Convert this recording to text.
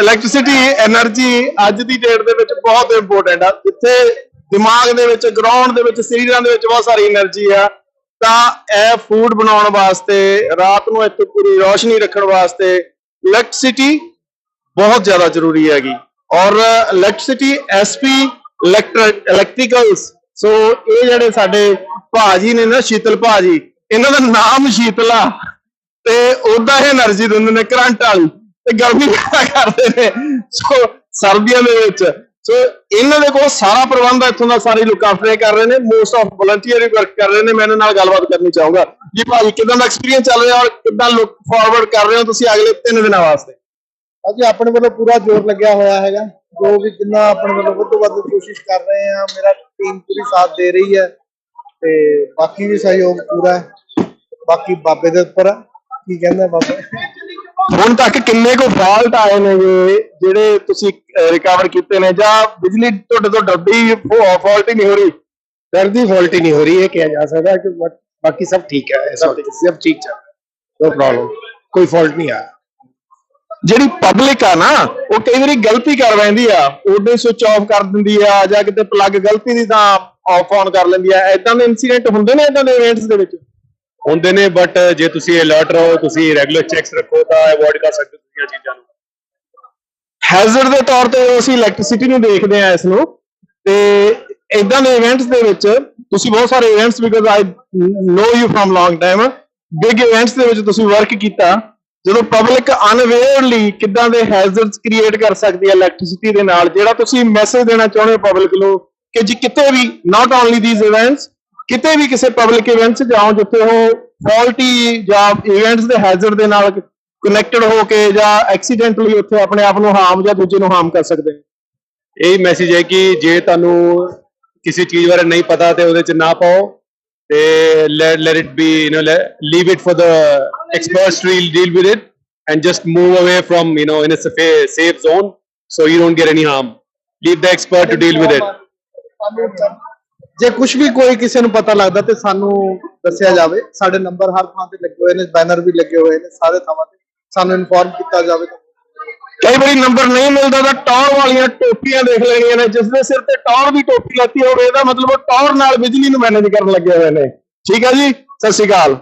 Electricity energy ਅੱਜ ਦੀ date ਦੇ ਵਿੱਚ ਬਹੁਤ ਇੰਪੋਰਟੈਂਟ ਆ। ਜਿੱਥੇ ਦਿਮਾਗ ਦੇ ਵਿੱਚ ਗਰਾਊਂਡ ਦੇ ਵਿੱਚ, ਸਰੀਰਾਂ ਦੇ ਵਿੱਚ ਬਹੁਤ ਸਾਰੀ એનર્ਜੀ ਆ। ਤਾਂ ਇਹ ਫੂਡ ਬਣਾਉਣ ਵਾਸਤੇ, ਰਾਤ ਨੂੰ ਇੱਥੇ ਪੂਰੀ ਰੋਸ਼ਨੀ ਰੱਖਣ ਵਾਸਤੇ ਇਲੈਕਟ੍ਰਿਸਿਟੀ ਬਹੁਤ ਜ਼ਿਆਦਾ ਜ਼ਰੂਰੀ ਹੈਗੀ। ਔਰ ਇਲੈਕਟ੍ਰਿਸਿਟੀ ਐਸਪੀ ਇਲੈਕਟ੍ਰੀਕਲਸ ਸੋ ਇਹ ਜਿਹੜੇ ਸਾਡੇ ਭਾਜੀ ਨੇ ਨਾ, ਸ਼ੀਤਲ ਭਾਜੀ, ਇਹਨਾਂ ਦਾ ਨਾਮ ਸ਼ੀਤਲਾ। ਤੇ ਉਹਦਾ ਹੀ એનર્ਜੀ ਦਿੰਦੇ ਨੇ ਕਰੰਟ ਵਾਲੀ। ਤੇ ਗਰਮੀ ਪੈਦਾ ਕਰਦੇ ਨੇ। ਸੋ, ਸਰਦੀਆਂ ਦੇ ਵਿੱਚ। ਸੋ, ਇਹਨਾਂ ਦੇ ਕੋਲ ਸਾਰਾ ਪ੍ਰਬੰਧ ਇੱਥੋਂ ਦਾ ਸਾਰੇ ਲੋਕ ਆਫਰੇ ਕਰ ਰਹੇ ਨੇ। ਮੋਸਟ ਆਫ ਵਲੰਟੀਅਰ ਵਰਕ ਕਰ ਰਹੇ ਨੇ। ਮੈਂ ਇਹਨਾਂ ਨਾਲ ਗੱਲਬਾਤ ਕਰਨੀ ਚਾਹੂੰਗਾ। ਜੀ ਭਾਜੀ, ਕਿਦਾਂ ਦਾ ਐਕਸਪੀਰੀਅੰਸ ਚੱਲ ਰਿਹਾ ਔਰ ਕਿਦਾਂ ਲੁੱਕ ਫਾਰਵਰਡ ਕਰ ਰਹੇ ਹੋ ਤੁਸੀਂ ਅਗਲੇ 3 ਦਿਨਾਂ ਵਾਸਤੇ? ਅੱਜ ਆਪਣੇ ਵੱਲੋਂ ਪੂਰਾ ਜ਼ੋਰ ਲੱਗਿਆ ਹੋਇਆ ਹੈਗਾ। ਜੋ ਵੀ ਜਿੰਨਾ ਆਪਣੇ ਵੱਲੋਂ ਵੱਧ ਤੋਂ ਵੱਧ ਕੋਸ਼ਿਸ਼ ਕਰ ਰਹੇ ਹਾਂ, ਮੇਰਾ ਟੀਮ ਪੂਰੀ ਸਾਥ ਦੇ ਰਹੀ ਹੈ। ਤੇ ਬਾਕੀ ਵੀ ਸਹਿਯੋਗ ਪੂਰਾ ਹੈ। ਬਾਕੀ ਬਾਬੇ ਦੇ ਉੱਪਰ ਕੀ ਕਹਿੰਦਾ ਬਾਬਾ? ਹੁਣ ਤੱਕ ਕਿੰਨੇ ਕੋ ਫਾਲਟ ਆਏ ਨੇਗੇ ਜਿਹੜੇ ਤੁਸੀਂ ਰਿਕਵਰ ਕੀਤੇ ਨੇ? ਜਾਂ ਬਿਜਲੀ ਤੁਹਾਡੇ ਤੋਂ ਡੱਬੀ ਫਾਲਟ ਹੀ ਨਹੀਂ ਹੋ ਰਹੀ? ਦਰਦੀ ਫਾਲਟ ਹੀ ਨਹੀਂ ਹੋ ਰਹੀ ਇਹ ਕਿਹਾ ਜਾ ਸਕਦਾ ਕਿ ਬਾਕੀ ਸਭ ਠੀਕ ਹੈ ਸਭ ਠੀਕ ਚੱਲ ਰਿਹਾ। ਨੋ ਪ੍ਰੋਬਲਮ ਕੋਈ ਫਾਲਟ ਨਹੀਂ ਆਇਆ। ਜਿਹੜੀ ਪਬਲਿਕ ਆ ਨਾ ਉਹ ਕਈ ਵਾਰੀ ਗਲਤੀ ਕਰ ਲੈਂਦੀ ਆ। ਉਹਦੇ ਸਵਿਚ ਆਫ ਕਰ ਦਿੰਦੀ ਆ ਜਾਂ ਕਿਤੇ ਪਲੱਗ ਗਲਤੀ ਦੀ ਤਾਂ ਆਫ ਆਨ ਕਰ ਲੈਂਦੀ ਆ। ਐਦਾਂ ਦੇ ਇਨਸੀਡੈਂਟ ਹੁੰਦੇ ਨੇ ਐਦਾਂ ਦੇ ਇਵੈਂਟਸ ਦੇ ਵਿੱਚ? ਹੁੰਦੇ ਨੇ ਬਟ ਜੇ ਤੁਸੀਂ ਅਲਰਟ ਰਹੋ, ਤੁਸੀਂ ਰੈਗੂਲਰ ਚੈੱਕਸ ਰੱਖੋ, ਤਾਂ ਅਵੋਇਡ ਕਰ ਸਕਦੇ ਹੋ ਤੁਸੀਂ ਚੀਜ਼ਾਂ ਨੂੰ। ਹੈਜ਼ਰਡ ਦੇ ਤੌਰ ਤੇ ਅਸੀਂ ਇਲੈਕਟ੍ਰਿਸਿਟੀ ਨੂੰ ਦੇਖਦੇ ਆ ਇਸ ਨੂੰ, ਤੇ ਇਦਾਂ ਦੇ ਇਵੈਂਟਸ ਦੇ ਵਿੱਚ ਤੁਸੀਂ ਬਹੁਤ ਸਾਰੇ events because I know you from long time big events ਦੇ ਵਿੱਚ ਤੁਸੀਂ ਵਰਕ ਕੀਤਾ, ਜਦੋਂ ਪਬਲਿਕ ਅਨਵੇਅਰਲੀ ਕਿੱਦਾਂ ਦੇ ਹੈਜ਼ਰਡਸ ਕ੍ਰੀਏਟ ਕਰ ਸਕਦੀ ਹੈ ਇਲੈਕਟ੍ਰਿਸਿਟੀ ਦੇ ਨਾਲ, ਜਿਹੜਾ ਤੁਸੀਂ ਮੈਸੇਜ ਦੇਣਾ ਚਾਹੁੰਦੇ ਹੋ ਪਬਲਿਕ ਨੂੰ, ਕਿ ਜੀ ਕਿਤੇ ਵੀ ਨਾਟ ਓਨਲੀ ਥੀਸ ਇਵੈਂਟਸ ਕਿਤੇ ਵੀ ਕਿਸੇ ਪਬਲਿਕ ਇਵੈਂਟ 'ਚ ਜਾਓ ਜਿੱਥੇ ਉਹ ਫਾਲਟੀ ਜਾਂ ਇਵੈਂਟਸ ਦੇ ਹੈਜ਼ਰਡ ਦੇ ਨਾਲ ਕਨੈਕਟਡ ਹੋ ਕੇ ਜਾਂ ਐਕਸੀਡੈਂਟਲੀ ਉੱਥੇ ਆਪਣੇ ਆਪ ਨੂੰ ਹਾਰਮ ਜਾਂ ਦੂਜੇ ਨੂੰ ਹਾਰਮ ਕਰ ਸਕਦੇ ਨੇ। ਇਹ ਮੈਸੇਜ ਹੈ ਕਿ ਜੇ ਤੁਹਾਨੂੰ ਕਿਸੇ ਚੀਜ਼ ਬਾਰੇ ਨਹੀਂ ਪਤਾ ਤੇ ਉਹਦੇ 'ਚ ਨਾ ਪਾਓ ਤੇ let it be you know leave it for the experts to deal with it and just move away from you know in a safe zone so you don't get any harm. Leave the expert to deal with it. ਜੇ ਕੁਝ ਵੀ ਕੋਈ ਕਿਸੇ ਨੂੰ ਪਤਾ ਲੱਗਦਾ ਤੇ ਸਾਨੂੰ ਦੱਸਿਆ ਜਾਵੇ, ਸਾਡੇ ਨੰਬਰ ਹਰ ਥਾਂ ਤੇ ਲੱਗੇ ਹੋਏ ਨੇ ਬੈਨਰ ਵੀ ਲੱਗੇ ਹੋਏ ਨੇ, ਸਾਰੇ ਥਾਵਾਂ ਤੇ ਸਾਨੂੰ ਇਨਫੋਰਮ ਕੀਤਾ ਜਾਵੇ ਕਈ ਵਾਰੀ ਨੰਬਰ ਨਹੀਂ ਮਿਲਦਾ ਤਾਂ ਟੌਰ ਵਾਲੀਆਂ ਟੋਪੀਆਂ ਦੇਖ ਲੈਣੀਆਂ ਨੇ ਜਿਸ ਦੇ ਸਿਰ ਤੇ ਟੌਰ ਦੀ ਟੋਪੀ ਲੱਤੀ ਹੋਵੇ, ਇਹਦਾ ਮਤਲਬ ਉਹ ਟੌਰ ਨਾਲ ਬਿਜਲੀ ਨੂੰ ਮੈਨੇਜ ਕਰਨ ਲੱਗੇ ਹੋਏ ਨੇ। ਠੀਕ ਹੈ ਜੀ? ਸਤਿ ਸ਼੍ਰੀ ਅਕਾਲ।